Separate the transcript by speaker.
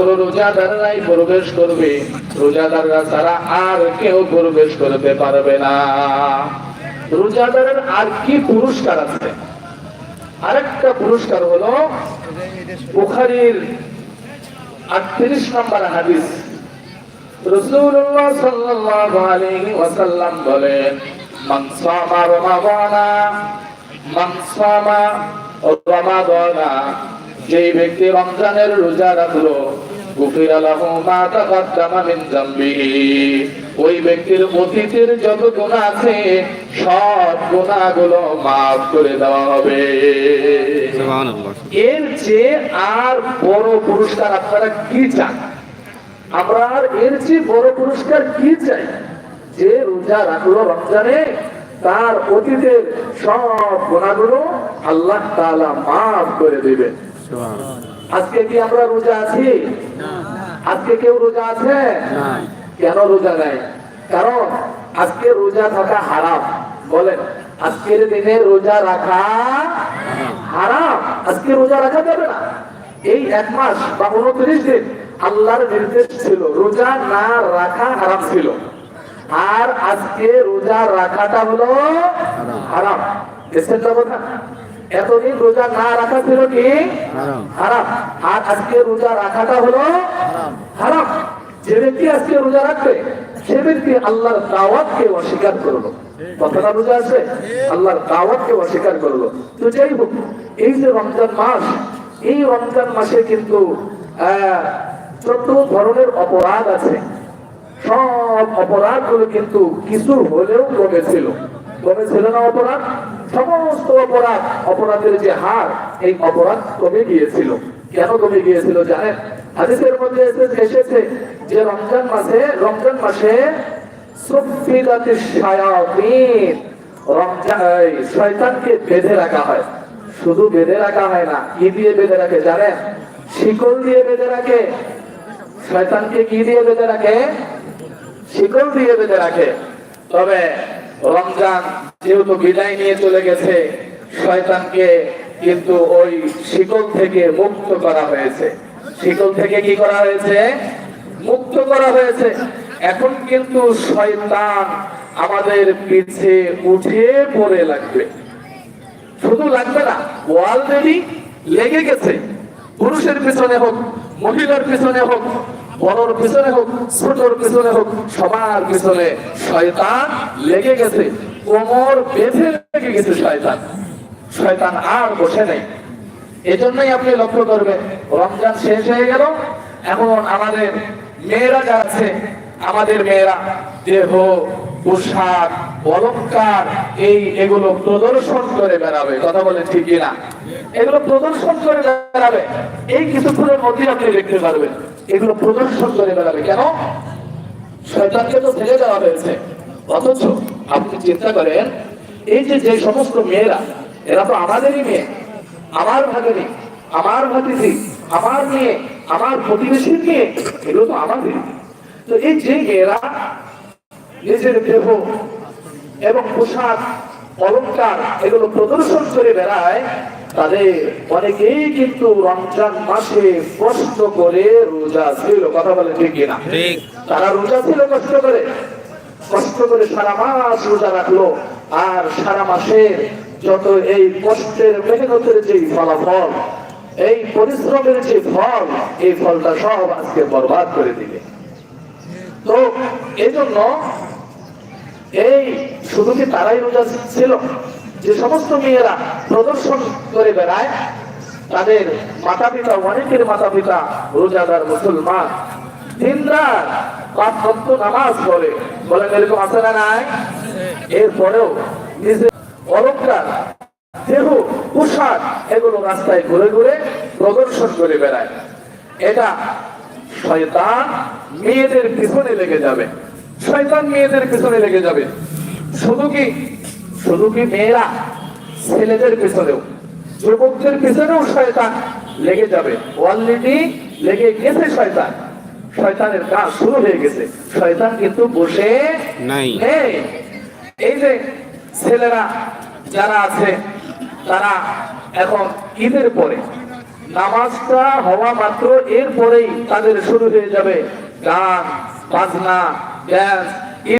Speaker 1: মাত্র রোজাদাররাই প্রবেশ করবে। রোজাদাররা ছাড়া আর কেউ প্রবেশ করতে পারবে না। রোজাদারের আর কি পুরস্কার আছে? আরেকটা পুরস্কার হলো বুখারীর আটত্রিশ নম্বর হাদিস। রসুল্লাহ সাল্লাল্লাহু আলাইহি ওয়াসাল্লাম বলেন, মান সামা রমাদানা, মান যেই ব্যক্তি রমজানের রোজা রাখল গুফির লাহু মা তাকাদ্দামা মিন যামবিহি ওই ব্যক্তির অতীতের যত গুনাহ আছে সব গুনাহগুলো maaf করে দেওয়া হবে।
Speaker 2: সুবহানাল্লাহ।
Speaker 1: এর চেয়ে আর বড় পুরস্কার আপনারা কি চান? আমরা এর চেয়ে বড় পুরস্কার কি চাই? যে রোজা রাখল রমজানে তার অতীতের সব গোনাগুলো আল্লাহ তাআলা মাফ করে দিবেন। আজকে কি আমরা রোজা আছি? আজকে কেউ রোজা আছে? কেন রোজা নেয় কারণ আজকে রোজা থাকা হারাম। বলেন আজকের দিনে রোজা রাখা হারাম। আজকে রোজা রাখা যাবে না। এই এক মাস বা উনত্রিশ দিন আল্লাহর নির্দেশ ছিল রোজা না রাখা হারাম ছিল। আর আজকে রোজা রাখাটা হলো হারাম। তো কথা? এতদিন রোজা না রাখা ছিল কি?
Speaker 2: হারাম।
Speaker 1: আর আজকে রোজা রাখাটা হলো হারাম। যে ব্যক্তি আজকে রোজা রাখবে সে ব্যক্তি আল্লাহর দাওয়াতকে অস্বীকার করল। কথাটা রোজা আছে? আল্লাহর দাওয়াতকে অস্বীকার করল। তো যাই হোক এই যে রমজান মাস এই রমজান মাসে কিন্তু আহ, চোদ্দ ধরনের অপরাধ আছে। সব অপরাধগুলো কিন্তু কিছু হলেও কমেছিল। কমেছিল না অপরাধ? সমস্ত অপরাধ, অপরাধের যে হার, এই অপরাধ কমে গিয়েছিল। কেন কমে গিয়েছিল জানেন? হাদিসের মধ্যে এসেছে যে রমজান মাসে রমজান মাসে বেঁধে রাখা হয়। শুধু বেঁধে রাখা হয় না, কি দিয়ে বেঁধে রাখে শিকল দিয়ে বেঁধে রাখে। কি দিয়ে বেঁধে রাখে? শিকল দিয়ে বেঁধে রাখে। তবে রমজান যেহেতু বিদায় নিয়ে চলে গেছে, শয়তানকে কিন্তু ওই শিকল থেকে মুক্ত করা হয়েছে। শিকল থেকে কি করা হয়েছে? মুক্ত করা হয়েছে। এখন কিন্তু শয়তান আমাদের পিছে উঠে পড়ে লাগবে। শুধু লাগবে না অলরেডি লেগে গেছে। পুরুষের পিছনে হোক, মহিলার পিছনে হোক বড়র পিছনে হোক, ছোটর পিছনে হোক, সবার পিছনে শয়তান লেগে গেছে। কোমর বেঁধে লেগে গেছে শয়তান। শয়তান আর বসে নেই। এজন্যই আপনি লক্ষ্য করবেন, রমজান শেষ হয়ে গেল। এখন আমাদের মেয়েরা যা আছে, আমাদের মেয়েরা দেহ, পোশাক অলঙ্কার এই এগুলো প্রদর্শন করে বেড়াবে। কথা বলে ঠিকই না এগুলো প্রদর্শন করে বেড়াবে। এই কিছুক্ষণের মধ্যে আপনি দেখতে পারবেন। এগুলো প্রদর্শন করে বেড়াবে। কেন? শয়তানকে তো ফেলে দেওয়া হয়েছে। অথচ আপনি চিন্তা করেন, এই যে যে সমস্ত মেয়েরা, এরা তো আমাদেরই মেয়ে, আমার ভাগেরই আমার ভাতিজি, আমার মেয়ে, আমার প্রতিবেশীর মেয়ে, এগুলো তো আমাদের। তো এই যে মেয়েরা নিজের দেহ এবং পোশাক অলঙ্কার এগুলো প্রদর্শন করে বেড়ায় তাদের অনেকেই কিন্তু রমজান মাসে কষ্ট করে রোজা ছিল কথা বলে ঠিক কিনা? তারা রোজা ছিল কষ্ট করে। কষ্ট করে সারা মাস রোজা রাখল আর সারা মাসের যত এই কষ্টের মেহনতের যে ফলাফল এই পরিশ্রমের যে ফল এই ফলটা সব আজকে বরবাদ করে দিবে। তো এই জন্য এই, শুধু কি তারাই রোজা ছিল? যে সমস্ত মেয়েরা প্রদর্শন করে বেড়ায়, তাদের মাতা পিতা অনেকের মাতা পিতা রোজাদার মুসলমান। নিজের এগুলো রাস্তায় ঘুরে ঘুরে প্রদর্শন করে বেড়ায়। এটা মেয়েদের পিছনে লেগে যাবে। শয়তান মেয়েদের পেছনে লেগে যাবে। শুধু কি? শুধু কি মেয়েরা? ছেলেদের পেছনেও। যুবকদের পেছনেও শয়তান লেগে যাবে। অলরেডি লেগে গেছে শয়তান। শয়তানের কাজ শুরু হয়ে গেছে। শয়তান কিন্তু বসে নাই। এই যে ছেলেরা যারা আছে তারা এখন ঈদের পরে নামাজটা হওয়া মাত্র এরপরেই তাদের শুরু হয়ে যাবে গান বাজনা ড্যান্স